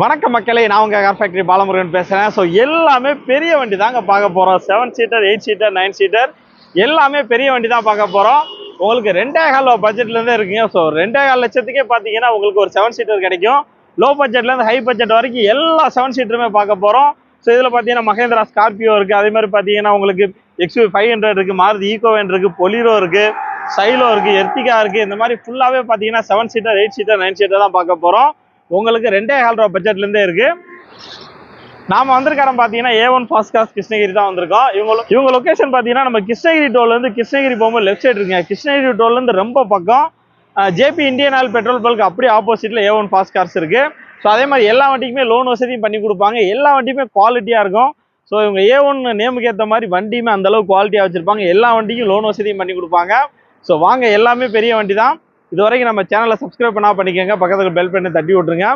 வணக்கம் மக்களே நான் உங்கள் கார் ஃபேக்டரி பாலமுருகன் பேசுகிறேன் ஸோ எல்லாமே பெரிய வண்டி தாங்க பார்க்க போகிறோம் seven seater eight seater nine seater எல்லாமே பெரிய வண்டி தான் பார்க்க போகிறோம் உங்களுக்கு ரெண்டே கால் பட்ஜெட்லேருந்தே இருக்குங்க. ஸோ ரெண்டே கால் லட்சத்துக்கே பார்த்தீங்கன்னா உங்களுக்கு ஒரு செவன் சீட்டர் கிடைக்கும். லோ பட்ஜெட்லேருந்து ஹை பட்ஜெட் வரைக்கும் எல்லா செவன் சீட்டருமே பார்க்க போகிறோம் ஸோ இதில் பார்த்தீங்கன்னா மகேந்திரா ஸ்கார்பியோ இருக்குது அதே மாதிரி பார்த்தீங்கன்னா உங்களுக்கு எக்ஸ்யூ ஃபைவ் ஹண்ட்ரட் இருக்குது மாருதி ஈகோவேன் இருக்குது பொலிரோ இருக்குது சைலோ இருக்குது எர்த்திகா இருக்குது இந்த மாதிரி ஃபுல்லாகவே பார்த்தீங்கன்னா seven seater eight seater nine seater தான் பார்க்க போகிறோம் உங்களுக்கு ரெண்டே கால் ரூபா பட்ஜெட்லேருந்தே இருக்குது நாம் வந்திருக்கிறோம் பார்த்தீங்கன்னா A one fast cars Krishnagiri தான் வந்திருக்கோம். இவங்க இவங்க லொகேஷன் பார்த்தீங்கன்னா நம்ம கிருஷ்ணகிரி டோல்லேருந்து கிருஷ்ணகிரி போகும்போது லெஃப்ட் சைடு இருக்குங்க. கிருஷ்ணகிரி டோல்லேருந்து ரொம்ப பக்கம். JP Indian Oil petrol bunk அப்படியே ஆப்போசிட்டில் ஏ ஒன் ஃபாஸ்ட் கார்ஸ் இருக்குது ஸோ அதே மாதிரி எல்லா வண்டிக்குமே லோன் வசதியும் பண்ணி கொடுப்பாங்க. எல்லா வண்டியுமே குவாலிட்டியாக இருக்கும். ஸோ இவங்க ஏ ஒன் நேமுக்கு ஏற்ற மாதிரி வண்டியுமே அந்த குவாலிட்டியாக வச்சுருப்பாங்க. எல்லா வண்டிக்கும் லோன் வசதியும் பண்ணி கொடுப்பாங்க. ஸோ வாங்க எல்லாமே பெரிய வண்டி தான் இது வரைக்கும் நம்ம சேனலை சப்ஸ்கிரைப் பண்ணால் பண்ணிக்கோங்க. பக்கத்தில் பெல் பண்ணி தட்டி விட்ருங்க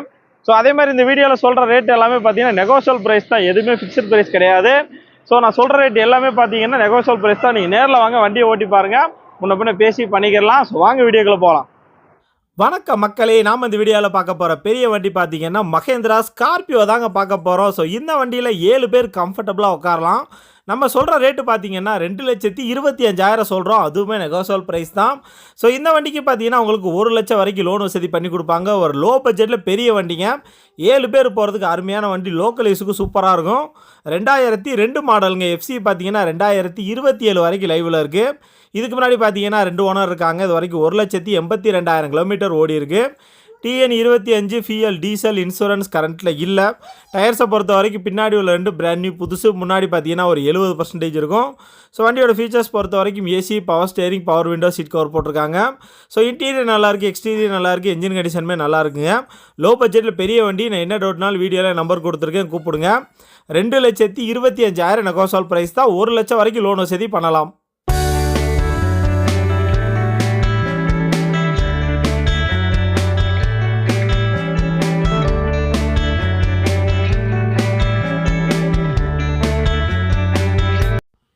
ஸோ அதே மாதிரி இந்த வீடியோவில் சொல்கிற ரேட் எல்லாமே பார்த்தீங்கன்னா நெகோஷியல் ப்ரைஸ் தான். எதுவுமே ஃபிக்ஸ்ட் ப்ரைஸ் கிடையாது. ஸோ நான் சொல்கிற ரேட் எல்லாமே பார்த்தீங்கன்னா நெகோஷியல் ப்ரைஸ் தான். நீங்கள் நேரில் வாங்க வண்டியை ஓட்டி பாருங்கள் முன்ன பின்ன பேசி பண்ணிக்கிறலாம் ஸோ வாங்க வீடியோக்குள்ளே போகலாம் வணக்கம் மக்களே. நாம் இந்த வீடியோவில் பார்க்க போகிற பெரிய வண்டி பார்த்தீங்கன்னா மகேந்திரா ஸ்கார்பியோ தாங்க பார்க்க போகிறோம் ஸோ இந்த வண்டியில் ஏழு பேர் கம்ஃபர்டபுளாக உட்காரலாம். நம்ம சொல்கிற ரேட்டு பார்த்தீங்கன்னா ரெண்டு லட்சத்தி இருபத்தி அஞ்சாயிரம் சொல்கிறோம் அதுவுமே நெகோசியல் ப்ரைஸ் தான். ஸோ இந்த வண்டிக்கு பார்த்தீங்கன்னா உங்களுக்கு ஒரு லட்சம் வரைக்கும் லோன் வசதி பண்ணி கொடுப்பாங்க. ஒரு லோ பட்ஜெட்டில் பெரிய வண்டிங்க. ஏழு பேர் போகிறதுக்கு அருமையான வண்டி. லோக்கல் யூஸுக்கு சூப்பராக இருக்கும். ரெண்டாயிரத்தி ரெண்டு மாடலுங்க எஃப்சி பார்த்தீங்கன்னா ரெண்டாயிரத்தி இருபத்தி ஏழு வரைக்கும் லைவில் இருக்குது இதுக்கு முன்னாடி பார்த்தீங்கன்னா ரெண்டு ஓனர் இருக்காங்க. இது வரைக்கும் ஒரு லட்சத்தி எண்பத்தி ரெண்டாயிரம் கிலோமீட்டர் ஓடி இருக்குது டிஎன் இருபத்தி அஞ்சு ஃபிஎல் டீசல் இன்சூரன்ஸ் கரண்ட்டில் இல்லை. டயர்ஸை பொறுத்த வரைக்கும் பின்னாடி உள்ள ரெண்டு பிராண்ட் நியூ புதுசு. முன்னாடி பார்த்தீங்கன்னா ஒரு எழுபது பர்சன்டேஜ் இருக்கும். ஸோ வண்டியோட ஃபீச்சர்ஸ் பொறுத்த வரைக்கும் AC power steering power window seat cover போட்டிருக்காங்க. ஸோ இன்டீரியர் நல்லாயிருக்கு எக்ஸ்டீரியர் நல்லாயிருக்கு இன்ஜின் கண்டிஷனுமே நல்லா இருக்குங்க. லோ பட்ஜெட்டில் பெரிய வண்டி நான் என்ன டவுட்னாலும் வீடியோவில் நம்பர் கொடுத்துருக்கேன் கூப்பிடுங்க. ரெண்டு லட்சத்தி இருபத்தி அஞ்சாயிரம் நெகோசால் ப்ரைஸ் தான். ஒரு லட்சம் வரைக்கும் லோன் வசதி பண்ணலாம்.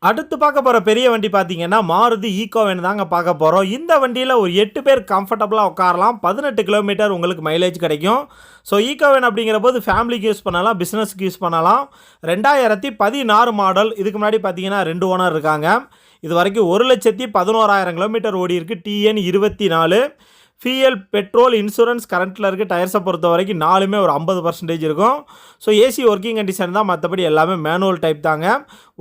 அடுத்து பார்க்க போகிற பெரிய வண்டி பார்த்தீங்கன்னா மாருதி ஈகோவேன் தாங்க பார்க்க போகிறோம் இந்த வண்டியில் ஒரு எட்டு பேர் கம்ஃபர்டபுளாக உட்காரலாம். பதினெட்டு கிலோமீட்டர் உங்களுக்கு மைலேஜ் கிடைக்கும். ஸோ ஈகோவேன் அப்படிங்கிற போது ஃபேமிலிக்கு யூஸ் பண்ணலாம் பிஸ்னஸ்க்கு யூஸ் பண்ணலாம். ரெண்டாயிரத்தி பதினாறு மாடல் இதுக்கு முன்னாடி பார்த்தீங்கன்னா ரெண்டு ஓனர் இருக்காங்க. இது வரைக்கும் ஒரு லட்சத்தி பதினோராயிரம் கிலோமீட்டர் ஓடி இருக்குது டிஎன் இருபத்தி நாலு. ஃபியல் பெட்ரோல் இன்சூரன்ஸ் கரண்ட்டில் இருக்க டயர்ஸை பொறுத்த வரைக்கும் நாலுமே ஒரு ஐம்பது பர்சன்டேஜ் இருக்கும். ஸோ ஏசி ஒர்க்கிங் கண்டிஷன் தான் மற்றபடி எல்லாமே மேனுவல் டைப் தாங்க.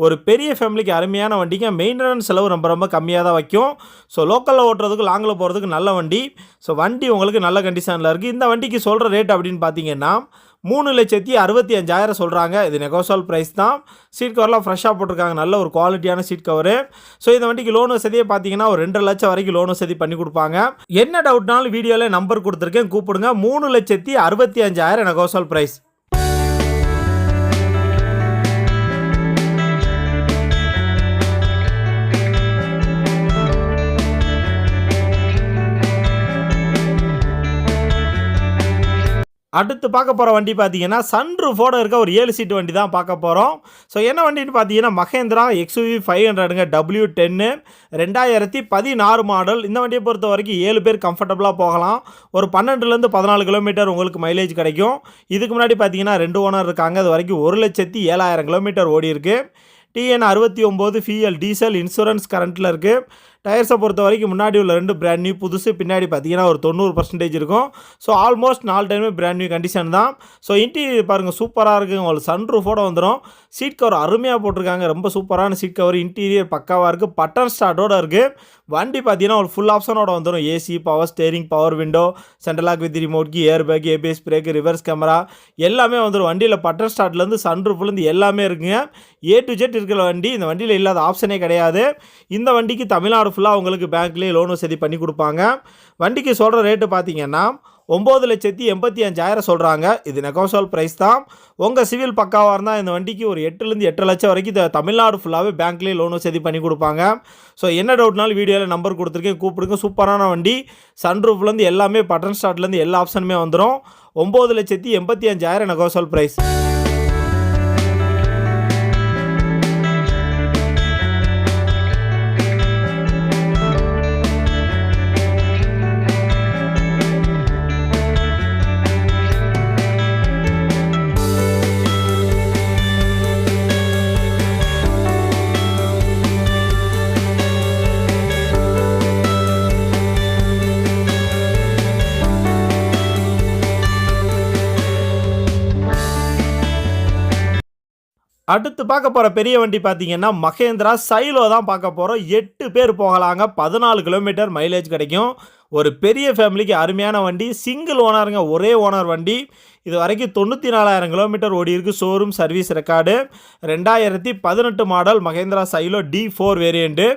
ஒரு பெரிய ஃபேமிலிக்கு அருமையான வண்டிங்க மெயின்டெனன்ஸ் செலவு ரொம்ப ரொம்ப கம்மியாக தான் வைக்கும். ஸோ லோக்கலில் ஓட்டுறதுக்கு லாங்கில் போகிறதுக்கு நல்ல வண்டி. ஸோ வண்டி உங்களுக்கு நல்ல கண்டிஷனில் இருக்குது இந்த வண்டிக்கு சொல்கிற ரேட் அப்படின்னு பார்த்தீங்கன்னா மூணு லட்சத்தி அறுபத்தி அஞ்சாயிரம் சொல்கிறாங்க இது நெகோசால் ப்ரைஸ் தான். சீட் கவர்லாம் ஃப்ரெஷ்ஷாக போட்டிருக்காங்க. நல்ல ஒரு குவாலிட்டியான சீட் கவரு ஸோ இந்த வண்டிக்கு லோன் வசதியே பார்த்தீங்கன்னா ஒரு ரெண்டரை லட்சம் வரைக்கும் லோன் வசதி பண்ணி கொடுப்பாங்க. என்ன டவுட்னாலும் வீடியோவில் நம்பர் கொடுத்துருக்கேன். கூப்பிடுங்க. மூணு லட்சத்தி அறுபத்தி அஞ்சாயிரம் நெகோசால் ப்ரைஸ் அடுத்து பார்க்க போகிற வண்டி பார்த்தீங்கன்னா சன்ரூஃபோட இருக்க ஒரு ஏழு சீட்டு வண்டி தான் பார்க்க போகிறோம் ஸோ என்ன வண்டின்னு பார்த்தீங்கன்னா மகேந்திரா எக்ஸ்யூவி ஃபைவ் ஹண்ட்ரடுங்க டபிள்யூ டென்னு ரெண்டாயிரத்தி பதினாறு மாடல் இந்த வண்டியை பொறுத்த வரைக்கும் ஏழு பேர் கம்ஃபர்டபுளாக போகலாம். ஒரு பன்னெண்டுலேருந்து பதினாலு கிலோமீட்டர் உங்களுக்கு மைலேஜ் கிடைக்கும். இதுக்கு முன்னாடி பார்த்தீங்கன்னா ரெண்டு ஓனர் இருக்காங்க. அது வரைக்கும் ஒரு லட்சத்தி ஏழாயிரம் கிலோமீட்டர் ஓடி இருக்குது டிஎன் அறுபத்தி ஒம்பது ஃபிஎல் டீசல் இன்சூரன்ஸ் கரண்ட்டில் இருக்குது டயர்ஸை பொறுத்த வரைக்கும் முன்னாடி உள்ள ரெண்டு பிராண்ட் நியூ புதுசு பின்னாடி பார்த்தீங்கன்னா ஒரு தொண்ணூறு பர்சன்டேஜ் இருக்கும். ஸோ ஆல்மோஸ்ட் நாலு டைமே பிராண்ட் நியூ கண்டிஷன் தான். ஸோ இன்டீரியர் பாருங்கள் சூப்பராக இருக்குது உங்களுக்கு சன்ரூஃபோட வந்துடும் சீட் கவர் அருமையாக போட்டிருக்காங்க. ரொம்ப சூப்பரான சீட் கவர் இன்டீரியர் பக்காவாக இருக்குது பட்டன் ஸ்டார்ட்டோட இருக்குது வண்டி பார்த்தீங்கன்னா ஒரு ஃபுல் ஆப்ஷனோட வந்துடும் AC power steering power window central lock with ரிமோட்கி air bag ABS brake reverse camera எல்லாமே வந்துடும் வண்டியில் பட்டன் ஸ்டார்ட்லேருந்து சன்ரூஃப்லேருந்து எல்லாமே இருக்குங்க. ஏ டு ஜெட் இருக்கிற வண்டி இந்த வண்டியில் இல்லாத ஆப்ஷனே கிடையாது. இந்த வண்டிக்கு தமிழ்நாடு ஃபுல்லாக உங்களுக்கு பேங்க்லேயே லோன் வசதி பண்ணி கொடுப்பாங்க. வண்டிக்கு சொல்கிற ரேட்டு பார்த்தீங்கன்னா ஒம்பது லட்சத்தி எண்பத்தி அஞ்சாயிரம் சொல்கிறாங்க இது நெகோசியல் ப்ரைஸ் தான். உங்கள் சிவில் பக்காவாக இருந்தால் இந்த வண்டிக்கு ஒரு எட்டுலேருந்து எட்டு லட்சம் வரைக்கும் தமிழ்நாடு ஃபுல்லாகவே பேங்க்லேயே லோன் வசதி பண்ணி கொடுப்பாங்க. ஸோ என்ன டவுட்னாலும் வீடியோவில் நம்பர் கொடுத்துருக்கேன். கூப்பிடுங்க. சூப்பரான வண்டி. சன்ரூஃப்லேருந்து எல்லாமே பட்டன் ஸ்டார்ட்லேருந்து எல்லா ஆப்ஷனுமே வந்துடும் ஒம்பது லட்சத்தி எண்பத்தி அஞ்சாயிரம் நெகோசியல் ப்ரைஸ் அடுத்து பார்க்க போகிற பெரிய வண்டி பார்த்தீங்கன்னா மகேந்திரா சைலோ தான் பார்க்க போகிறோம் எட்டு பேர் போகலாங்க. பதினாலு கிலோமீட்டர் மைலேஜ் கிடைக்கும். ஒரு பெரிய ஃபேமிலிக்கு அருமையான வண்டி. சிங்கிள் ஓனருங்க ஒரே ஓனர் வண்டி. இது வரைக்கும் தொண்ணூற்றி நாலாயிரம் கிலோமீட்டர் ஓடி இருக்கு. ஷோரூம் சர்வீஸ் ரெக்கார்டு ரெண்டாயிரத்தி பதினெட்டு model Mahindra Xylo D four variant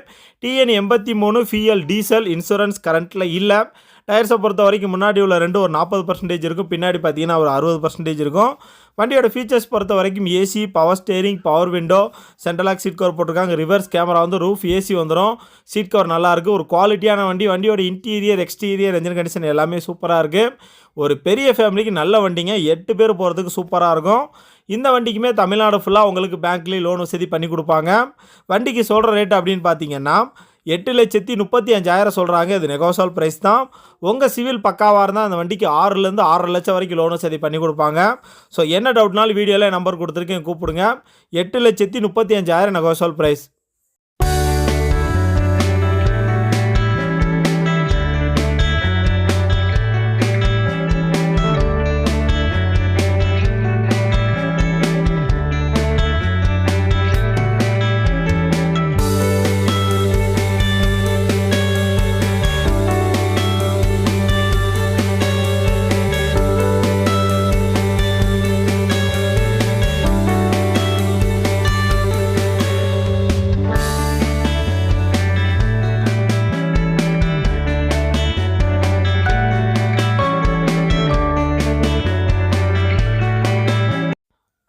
TN எண்பத்தி மூணு ஃபிஎல் டீசல் இன்சூரன்ஸ் கரண்ட்டில் இல்லை. டயர்ஸை பொறுத்த வரைக்கும் முன்னாடி உள்ள ரெண்டு ஒரு நாற்பது பர்சன்டேஜ் இருக்கும். பின்னாடி பார்த்தீங்கன்னா ஒரு அறுபது பர்சன்டேஜ் இருக்கும். வண்டியோட ஃபீச்சர்ஸ் பொறுத்த வரைக்கும் AC power steering power window central lock seat cover போட்டிருக்காங்க. ரிவர்ஸ் கேமரா வந்து ரூஃப் ஏசி வந்துடும் சீட் கவர் நல்லாயிருக்கு. ஒரு குவாலிட்டியான வண்டி வண்டியோட இன்டீரியர் எக்ஸ்டீரியர் என்ஜின் கண்டிஷன் எல்லாமே சூப்பராக இருக்குது ஒரு பெரிய ஃபேமிலிக்கு நல்ல வண்டிங்க. எட்டு பேர் போகிறதுக்கு சூப்பராக இருக்கும். இந்த வண்டிக்குமே தமிழ்நாடு ஃபுல்லாக உங்களுக்கு பேங்க்லேயே லோன் வசதி பண்ணி கொடுப்பாங்க. வண்டிக்கு சொல்கிற ரேட் அப்படின்னு பார்த்தீங்கன்னா எட்டு லட்சத்தி முப்பத்தி அஞ்சாயிரம் சொல்கிறாங்க இது நெகோசால் ப்ரைஸ் தான். உங்கள் சிவில் பக்காவாக இருந்தால் அந்த வண்டிக்கு ஆறுலேருந்து ஆறரை லட்சம் வரைக்கும் லோனும் சரி பண்ணி கொடுப்பாங்க. ஸோ என்ன டவுட்னாலும் வீடியோவில் நம்பர் கொடுத்துருக்கேன் கூப்பிடுங்க. எட்டு லட்சத்தி முப்பத்தி அஞ்சாயிரம் நெகோசல் ப்ரைஸ்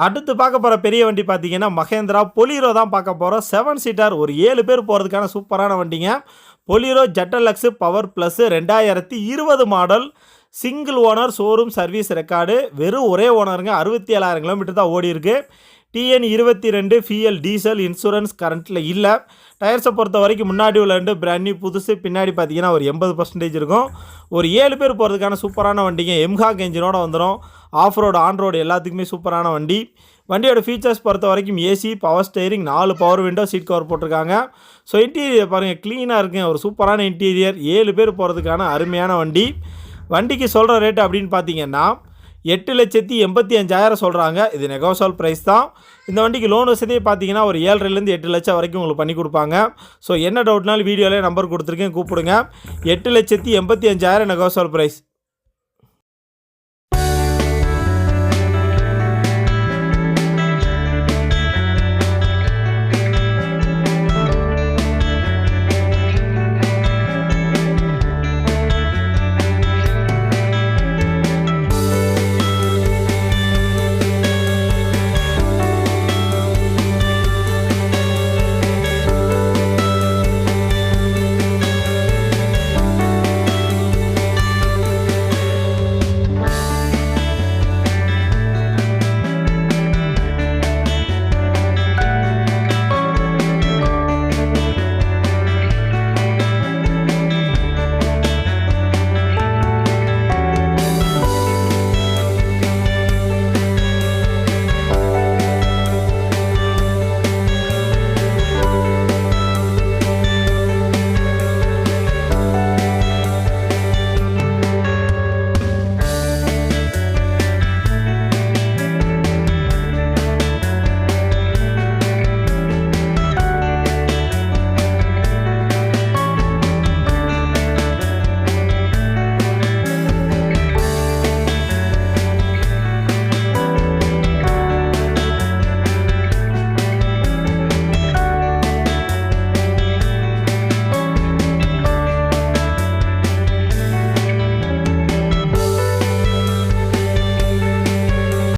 அடுத்து பார்க்க போகிற பெரிய வண்டி பார்த்தீங்கன்னா மகேந்திரா பொலிரோ தான் பார்க்க போகிறோம் செவன் சீட்டர் ஒரு ஏழு பேர் போகிறதுக்கான சூப்பரான வண்டிங்க. பொலிரோ ஜட்டலக்ஸு பவர் ப்ளஸ்ஸு ரெண்டாயிரத்தி இருபது model single owner showroom service record வெறும் ஒரே ஓனருங்க அறுபத்தி ஏழாயிரம் கிலோமீட்டர் தான் ஓடி இருக்குது டிஎன் இருபத்தி ரெண்டு ஃபிஎல் டீசல் இன்சூரன்ஸ் கரண்ட்டில் இல்லை. டயர்ஸை பொறுத்த வரைக்கும் முன்னாடி உள்ள ரெண்டு பிராண்ட் நியூ புதுசு பின்னாடி பார்த்தீங்கன்னா ஒரு எண்பது பர்சன்டேஜ் இருக்கும். ஒரு ஏழு பேர் போகிறதுக்கான சூப்பரான வண்டிங்க. எம்ஹாக் என்ஜினோட வந்துடும் ஆஃப் ரோடு ஆன் ரோடு எல்லாத்துக்குமே சூப்பரான வண்டி. வண்டியோட ஃபீச்சர்ஸ் பொறுத்த வரைக்கும் ஏசி பவர் ஸ்டேரிங் நாலு பவர் விண்டோ சீட் கவர் போட்டிருக்காங்க. ஸோ இன்டீரியர் பாருங்கள் க்ளீனாக இருக்குங்க. ஒரு சூப்பரான இன்டீரியர் ஏழு பேர் போகிறதுக்கான அருமையான வண்டி. வண்டிக்கு சொல்கிற ரேட் அப்படின்னு பார்த்தீங்கன்னா எட்டு லட்சத்தி எண்பத்தி அஞ்சாயிரம் சொல்கிறாங்க இது நெகோசால் ப்ரைஸ் தான். இந்த வண்டிக்கு லோன் வசதியை பார்த்தீங்கன்னா ஒரு ஏழரைலேருந்து எட்டு லட்சம் வரைக்கும் உங்களுக்கு பண்ணி கொடுப்பாங்க. ஸோ என்ன டவுட்னாலும் வீடியோவிலே நம்பர் கொடுத்துருக்கேன் கூப்பிடுங்க. எட்டு லட்சத்தி எண்பத்தி அஞ்சாயிரம் நெகோசால் ப்ரைஸ்